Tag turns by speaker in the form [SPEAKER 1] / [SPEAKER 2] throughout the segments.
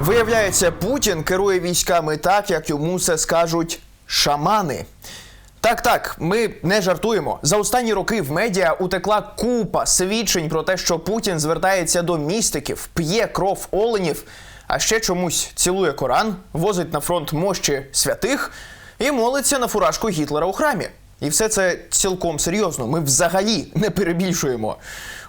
[SPEAKER 1] Виявляється, Путін керує військами так, як йому це скажуть шамани. Так, так, ми не жартуємо. За останні роки в медіа утекла купа свідчень про те, що Путін звертається до містиків, п'є кров оленів, а ще чомусь цілує Коран, возить на фронт мощі святих і молиться на фуражку Гітлера у храмі. І все це цілком серйозно. Ми взагалі не перебільшуємо.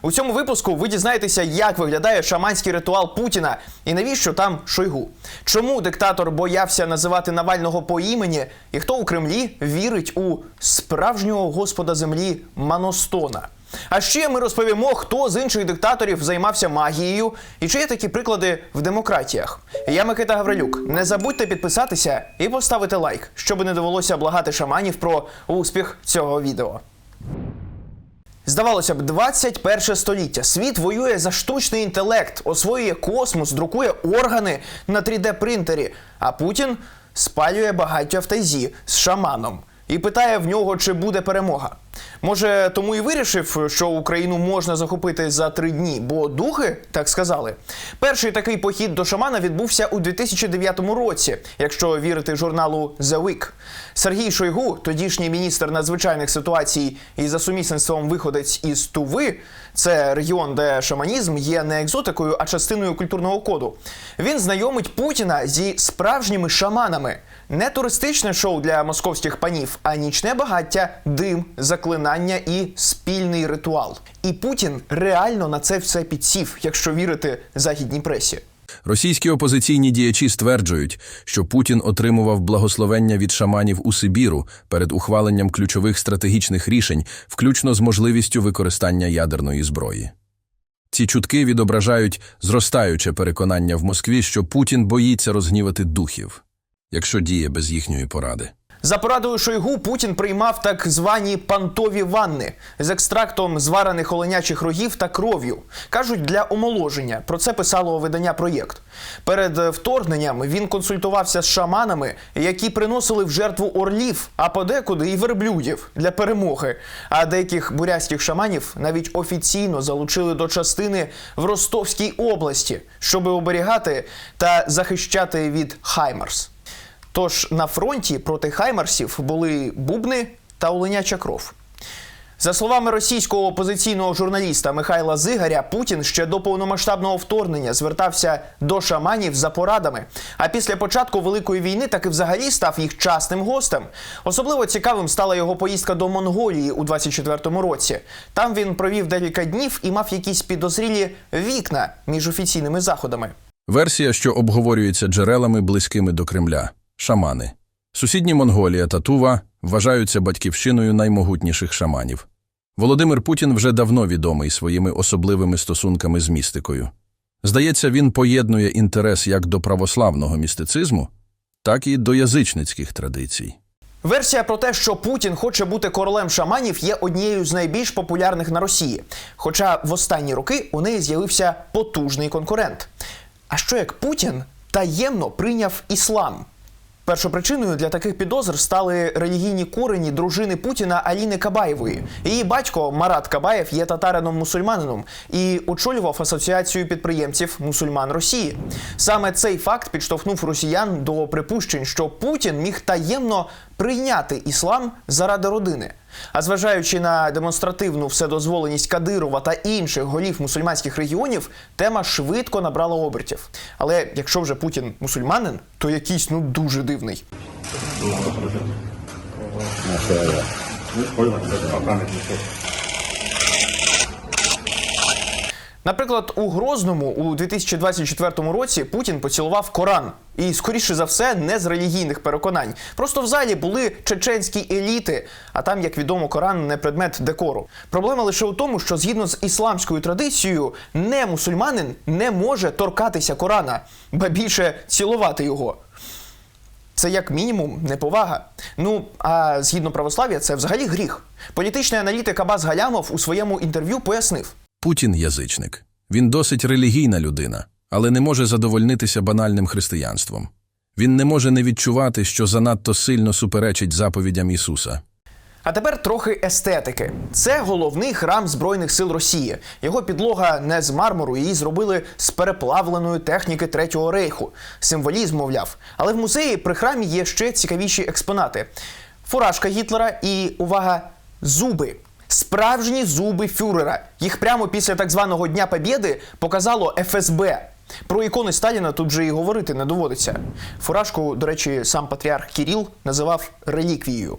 [SPEAKER 1] У цьому випуску ви дізнаєтеся, як виглядає шаманський ритуал Путіна і навіщо там Шойгу. Чому диктатор боявся називати Навального по імені, і хто у Кремлі вірить у справжнього господа землі Маностона. А ще ми розповімо, хто з інших диктаторів займався магією і чи є такі приклади в демократіях. Я Микита Гаврилюк. Не забудьте підписатися і поставити лайк, щоб не довелося благати шаманів про успіх цього відео. Здавалося б, 21 століття. Світ воює за штучний інтелект, освоює космос, друкує органи на 3D-принтері. А Путін спалює багаття в тайзі з шаманом і питає в нього, чи буде перемога. Може, тому і вирішив, що Україну можна захопити за три дні, бо духи так сказали. Перший такий похід до шамана відбувся у 2009 році, якщо вірити журналу The Week. Сергій Шойгу, тодішній міністр надзвичайних ситуацій і за сумісництвом виходець із Туви, це регіон, де шаманізм є не екзотикою, а частиною культурного коду. Він знайомить Путіна зі справжніми шаманами. Не туристичне шоу для московських панів, а нічне багаття, дим, заклинання і спільний ритуал. І Путін реально на це все підсів, якщо вірити західній пресі.
[SPEAKER 2] Російські опозиційні діячі стверджують, що Путін отримував благословення від шаманів у Сибіру перед ухваленням ключових стратегічних рішень, включно з можливістю використання ядерної зброї. Ці чутки відображають зростаюче переконання в Москві, що Путін боїться розгнівати духів, якщо діє без їхньої поради.
[SPEAKER 1] За порадою Шойгу Путін приймав так звані пантові ванни з екстрактом зварених оленячих рогів та кров'ю. Кажуть, для омоложення. Про це писало видання проєкт. Перед е, вторгненням він консультувався з шаманами, які приносили в жертву орлів, а подекуди і верблюдів для перемоги. А деяких бурятських шаманів навіть офіційно залучили до частини в Ростовській області, щоб оберігати та захищати від Хаймарс. Тож на фронті проти хаймарсів були бубни та оленяча кров. За словами російського опозиційного журналіста Михайла Зигаря, Путін ще до повномасштабного вторгнення звертався до шаманів за порадами. А після початку великої війни таки взагалі став їх частним гостем. Особливо цікавим стала його поїздка до Монголії у 24-му році. Там він провів декілька днів і мав якісь підозрілі вікна між офіційними заходами.
[SPEAKER 2] Версія, що обговорюється джерелами близькими до Кремля шамани. Сусідні Монголія та Тува вважаються батьківщиною наймогутніших шаманів. Володимир Путін вже давно відомий своїми особливими стосунками з містикою. Здається, він поєднує інтерес як до православного містицизму, так і до язичницьких традицій.
[SPEAKER 1] Версія про те, що Путін хоче бути королем шаманів, є однією з найбільш популярних на Росії. Хоча в останні роки у неї з'явився потужний конкурент. А що як Путін таємно прийняв іслам? Першопричиною для таких підозр стали релігійні корені дружини Путіна Аліни Кабаєвої. Її батько Марат Кабаєв є татарином-мусульманином і очолював асоціацію підприємців мусульман Росії. Саме цей факт підштовхнув росіян до припущень, що Путін міг таємно прийняти іслам заради родини. А зважаючи на демонстративну вседозволеність Кадирова та інших голів мусульманських регіонів, тема швидко набрала обертів. Але якщо вже Путін мусульманин, то якийсь ну дуже дивний. Наприклад, у Грозному у 2024 році Путін поцілував Коран. І, скоріше за все, не з релігійних переконань. Просто в залі були чеченські еліти, а там, як відомо, Коран не предмет декору. Проблема лише у тому, що згідно з ісламською традицією, не мусульманин не може торкатися Корана, ба більше цілувати його. Це як мінімум неповага. Ну а згідно православ'я, це взагалі гріх. Політичний аналітик Абаз Галямов у своєму інтерв'ю пояснив.
[SPEAKER 2] Путін язичник. Він досить релігійна людина, але не може задовольнитися банальним християнством. Він не може не відчувати, що занадто сильно суперечить заповідям Ісуса.
[SPEAKER 1] А тепер трохи естетики. Це головний храм Збройних сил Росії. Його підлога не з мармуру, її зробили з переплавленої техніки Третього рейху. Символізм, мовляв. Але в музеї при храмі є ще цікавіші експонати: фуражка Гітлера і увага, зуби. Справжні зуби фюрера. Їх прямо після так званого Дня Побєди показало ФСБ. Про ікони Сталіна тут же і говорити не доводиться. Фуражку, до речі, сам патріарх Кіріл називав реліквією.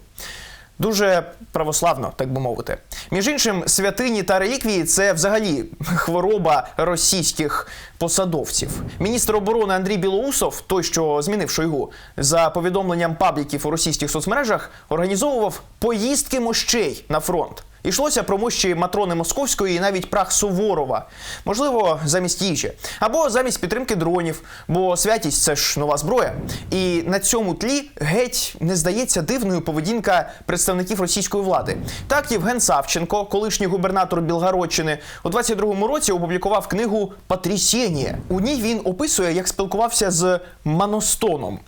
[SPEAKER 1] Дуже православно, так би мовити. Між іншим, святині та реліквії це взагалі хвороба російських посадовців. Міністр оборони Андрій Білоусов, той, що змінив Шойгу, за повідомленням пабліків у російських соцмережах, організовував поїздки мощей на фронт. Ішлося про мощі Матрони Московської і навіть прах Суворова. Можливо, замість їжі. Або замість підтримки дронів, бо святість це ж нова зброя. І на цьому тлі геть не здається дивною поведінка представників російської влади. Так, Євген Савченко, колишній губернатор Білгородщини, у 22-му році опублікував книгу Патрісєнія. У ній він описує, як спілкувався з Маностоном.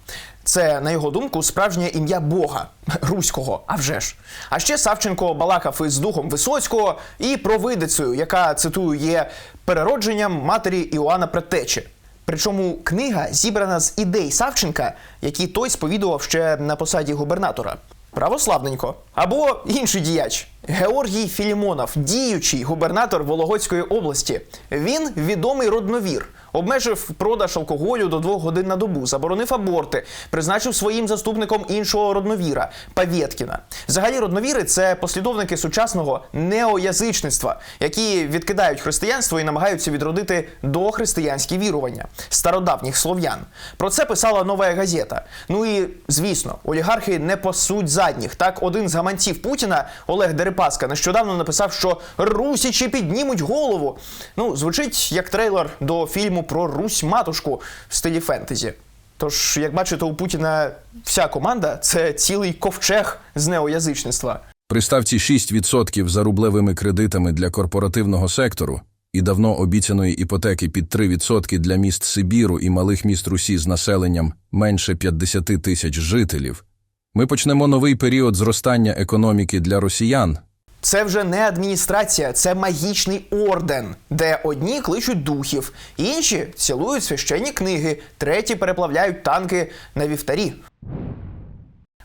[SPEAKER 1] Це, на його думку, справжнє ім'я Бога руського, а вже ж. А ще Савченко балакав із духом Висоцького і провидицею, яка цитую є переродженням матері Іоанна Предтечі. Причому книга зібрана з ідей Савченка, які той сповідував ще на посаді губернатора. Православненько. Або інший діяч Георгій Філімонов, діючий губернатор Вологодської області. Він відомий родновір. Обмежив продаж алкоголю до двох годин на добу, заборонив аборти, призначив своїм заступником іншого родновіра Павєткіна. Взагалі, родновіри це послідовники сучасного неоязичництва, які відкидають християнство і намагаються відродити дохристиянські вірування стародавніх слов'ян. Про це писала нова газета. Ну і звісно, олігархи не пасуть задніх. Так, один з гаманців Путіна Олег Дерипаска нещодавно написав, що русічі піднімуть голову. Ну, звучить як трейлер до фільму про Русь матушку в стилі фентезі. Тож, як бачите, у Путіна вся команда це цілий ковчег з неоязичництва.
[SPEAKER 2] При ставці 6% за рублевими кредитами для корпоративного сектору і давно обіцяної іпотеки під 3% для міст Сибіру і малих міст Русі з населенням менше 50 тисяч жителів, ми почнемо новий період зростання економіки для росіян.
[SPEAKER 1] Це вже не адміністрація, це магічний орден, де одні кличуть духів, інші цілують священні книги, треті переплавляють танки на вівтарі.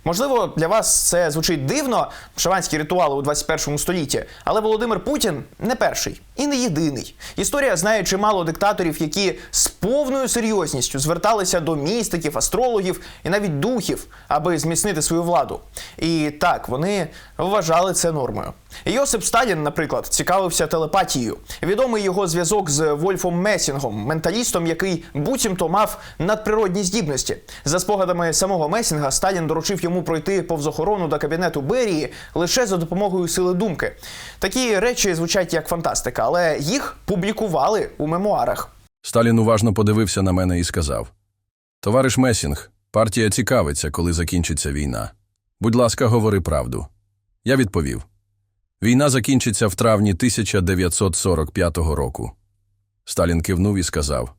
[SPEAKER 1] Можливо, для вас це звучить дивно, шаванські ритуали у 21 столітті, але Володимир Путін не перший і не єдиний. Історія знає чимало диктаторів, які з повною серйозністю зверталися до містиків, астрологів і навіть духів, аби зміцнити свою владу. І так вони вважали це нормою. Йосип Сталін, наприклад, цікавився телепатією. Відомий його зв'язок з Вольфом Месінгом, менталістом, який буцімто мав надприродні здібності. За спогадами самого Месінга, Сталін доручив йому пройти повз охорону до кабінету Берії лише за допомогою сили думки. Такі речі звучать як фантастика, але їх публікували у мемуарах.
[SPEAKER 2] Сталін уважно подивився на мене і сказав: Товариш Месінг, партія цікавиться, коли закінчиться війна. Будь ласка, говори правду. Я відповів: Війна закінчиться в травні 1945 року. Сталін кивнув і сказав: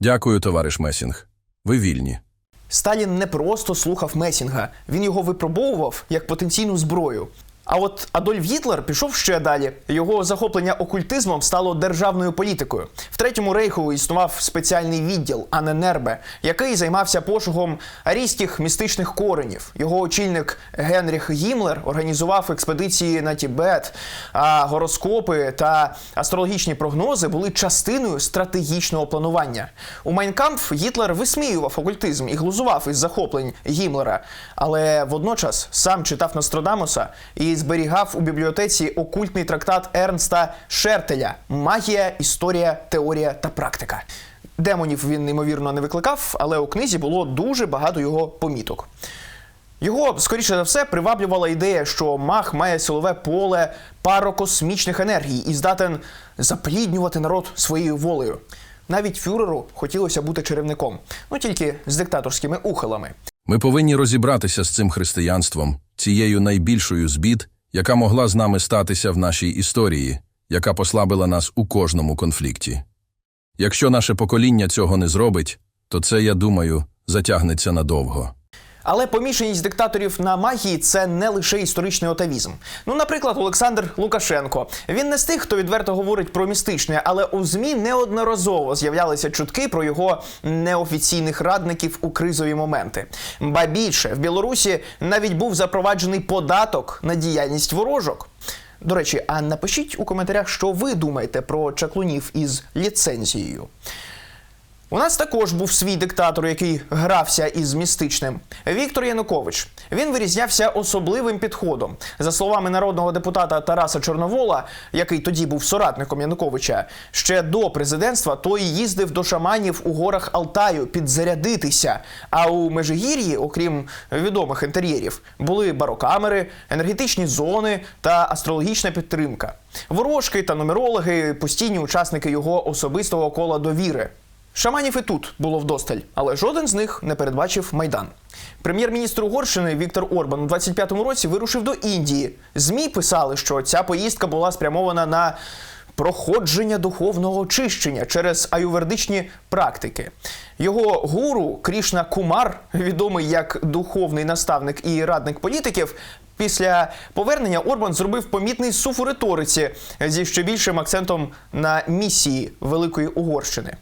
[SPEAKER 2] Дякую, товариш Месінг. Ви вільні.
[SPEAKER 1] Сталін не просто слухав Месінга, він його випробовував як потенційну зброю. А от Адольф Гітлер пішов ще далі. Його захоплення окультизмом стало державною політикою. В третьому рейху існував спеціальний відділ Аненербе, який займався пошуком арійських містичних коренів. Його очільник Генріх Гімлер організував експедиції на Тібет. А гороскопи та астрологічні прогнози були частиною стратегічного планування. У Майнкампф Гітлер висміював окультизм і глузував із захоплень Гімлера, але водночас сам читав Нострадамуса і зберігав у бібліотеці окультний трактат Ернста Шертеля Магія, історія, теорія та практика. Демонів він неймовірно не викликав, але у книзі було дуже багато його поміток. Його, скоріше за все, приваблювала ідея, що маг має силове поле парокосмічних енергій і здатен запліднювати народ своєю волею. Навіть фюреру хотілося бути чарівником, ну тільки з диктаторськими ухилами.
[SPEAKER 2] Ми повинні розібратися з цим християнством, цією найбільшою з яка могла з нами статися в нашій історії, яка послабила нас у кожному конфлікті. Якщо наше покоління цього не зробить, то це, я думаю, затягнеться надовго.
[SPEAKER 1] Але помішаність диктаторів на магії це не лише історичний отавізм. Ну, наприклад, Олександр Лукашенко. Він не з тих, хто відверто говорить про містичне, але у змі неодноразово з'являлися чутки про його неофіційних радників у кризові моменти. Ба більше в Білорусі навіть був запроваджений податок на діяльність ворожок. До речі, а напишіть у коментарях, що ви думаєте про чаклунів із ліцензією. У нас також був свій диктатор, який грався із містичним. Віктор Янукович. Він вирізнявся особливим підходом. За словами народного депутата Тараса Чорновола, який тоді був соратником Януковича, ще до президентства той їздив до шаманів у горах Алтаю підзарядитися. А у Межигір'ї, окрім відомих інтер'єрів, були барокамери, енергетичні зони та астрологічна підтримка. Ворожки та нумерологи постійні учасники його особистого кола довіри. Шаманів і тут було вдосталь, але жоден з них не передбачив майдан. Прем'єр-міністр Угорщини Віктор Орбан у 25-му році вирушив до Індії. Змі писали, що ця поїздка була спрямована на проходження духовного очищення через аювердичні практики. Його гуру Крішна Кумар, відомий як духовний наставник і радник політиків, Після повернення Орбан зробив помітний суф у риториці зі ще більшим акцентом на місії Великої Угорщини.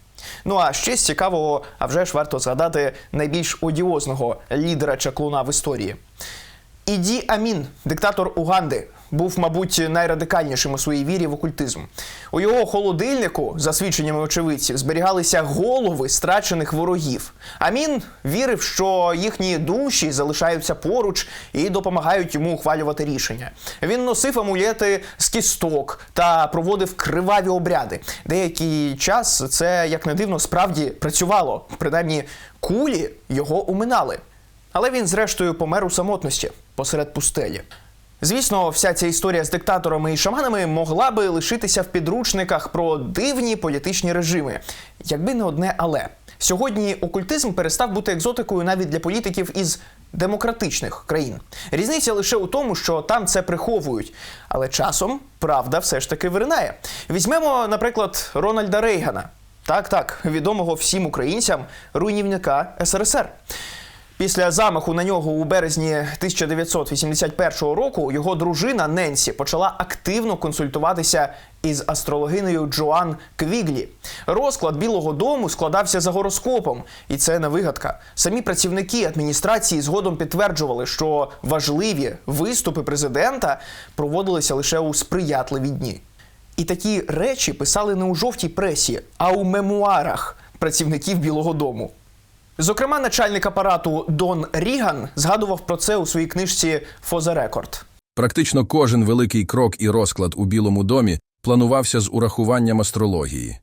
[SPEAKER 1] Ну а ще з цікавого, а вже ж варто згадати найбільш одіозного лідера чаклуна в історії. Іді Амін, диктатор Уганди, був, мабуть, найрадикальнішим у своїй вірі в окультизм. У його холодильнику, за свідченнями очевидців, зберігалися голови страчених ворогів. Амін вірив, що їхні душі залишаються поруч і допомагають йому ухвалювати рішення. Він носив амулети з кісток та проводив криваві обряди. Деякий час це, як не дивно, справді працювало. Принаймні, кулі його уминали. Але він, зрештою, помер у самотності посеред пустелі. Звісно, вся ця історія з диктаторами і шаманами могла би лишитися в підручниках про дивні політичні режими, якби не одне але. Сьогодні окультизм перестав бути екзотикою навіть для політиків із демократичних країн. Різниця лише у тому, що там це приховують. Але часом правда все ж таки виринає. Візьмемо, наприклад, Рональда Рейгана. Так, так, відомого всім українцям руйнівника СРСР. Після замаху на нього у березні 1981 року його дружина Ненсі почала активно консультуватися із астрологинею Джоан Квіглі. Розклад Білого Дому складався за гороскопом, і це не вигадка. Самі працівники адміністрації згодом підтверджували, що важливі виступи президента проводилися лише у сприятливі дні. І такі речі писали не у жовтій пресі, а у мемуарах працівників Білого Дому. Зокрема, начальник апарату Дон Ріган згадував про це у своїй книжці «For the Record».
[SPEAKER 2] Практично кожен великий крок і розклад у Білому домі планувався з урахуванням астрології.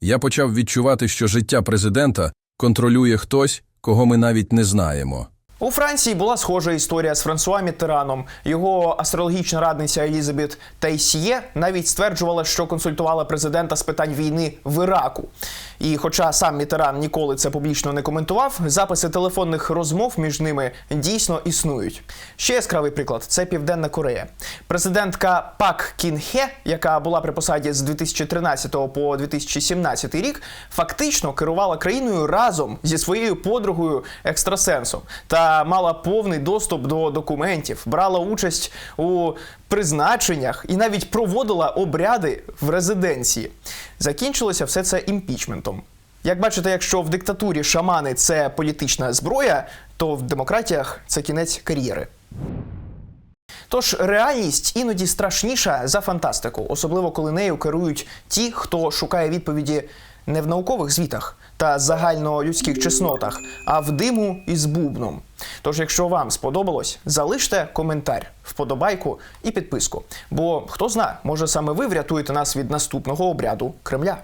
[SPEAKER 2] Я почав відчувати, що життя президента контролює хтось, кого ми навіть не знаємо.
[SPEAKER 1] У Франції була схожа історія з Франсуа Міттераном. Його астрологічна радниця Елізабет Тайсьє навіть стверджувала, що консультувала президента з питань війни в Іраку. І хоча сам Мітеран ніколи це публічно не коментував, записи телефонних розмов між ними дійсно існують. Ще яскравий приклад це Південна Корея. Президентка Пак Кін Хе, яка була при посаді з 2013 по 2017 рік, фактично керувала країною разом зі своєю подругою екстрасенсом та мала повний доступ до документів, брала участь у призначеннях і навіть проводила обряди в резиденції. Закінчилося все це імпічментом. Як бачите, якщо в диктатурі шамани це політична зброя, то в демократіях це кінець кар'єри. Тож реальність іноді страшніша за фантастику, особливо коли нею керують ті, хто шукає відповіді не в наукових звітах та загальнолюдських чеснотах, а в диму із бубном. Тож, якщо вам сподобалось, залиште коментар, вподобайку і підписку. Бо хто зна, може саме ви врятуєте нас від наступного обряду Кремля.